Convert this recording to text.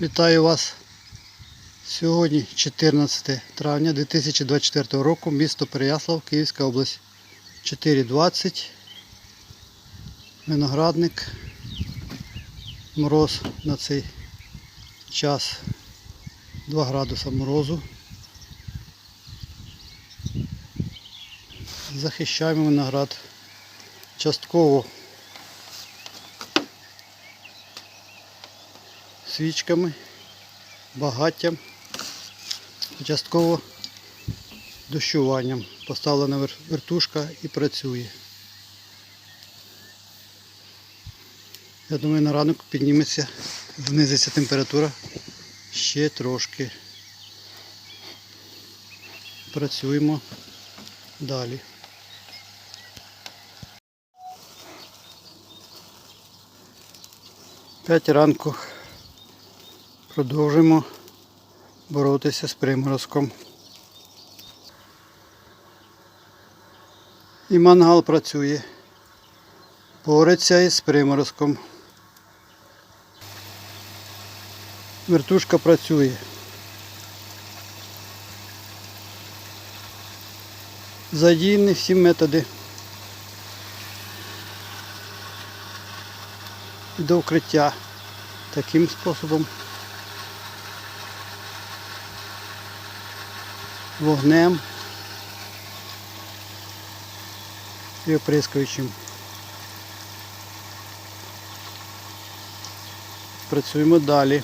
Вітаю вас. Сьогодні 14 травня 2024 року, місто Переяслав, Київська область. 4.20. Виноградник. Мороз на цей час 2 градуса морозу. Захищаємо виноград частково свічками, багаттям, частково дощуванням. Поставлена вертушка і працює. Я думаю, на ранок підніметься, знизиться температура ще трошки. Працюємо далі. П'ять ранку продовжуємо боротися з приморозком. І мангал працює. Бореться із приморозком. Вертушка працює. Задіяні всі методи. До укриття таким способом. Вогнем і оприскуючим. Працюємо далі.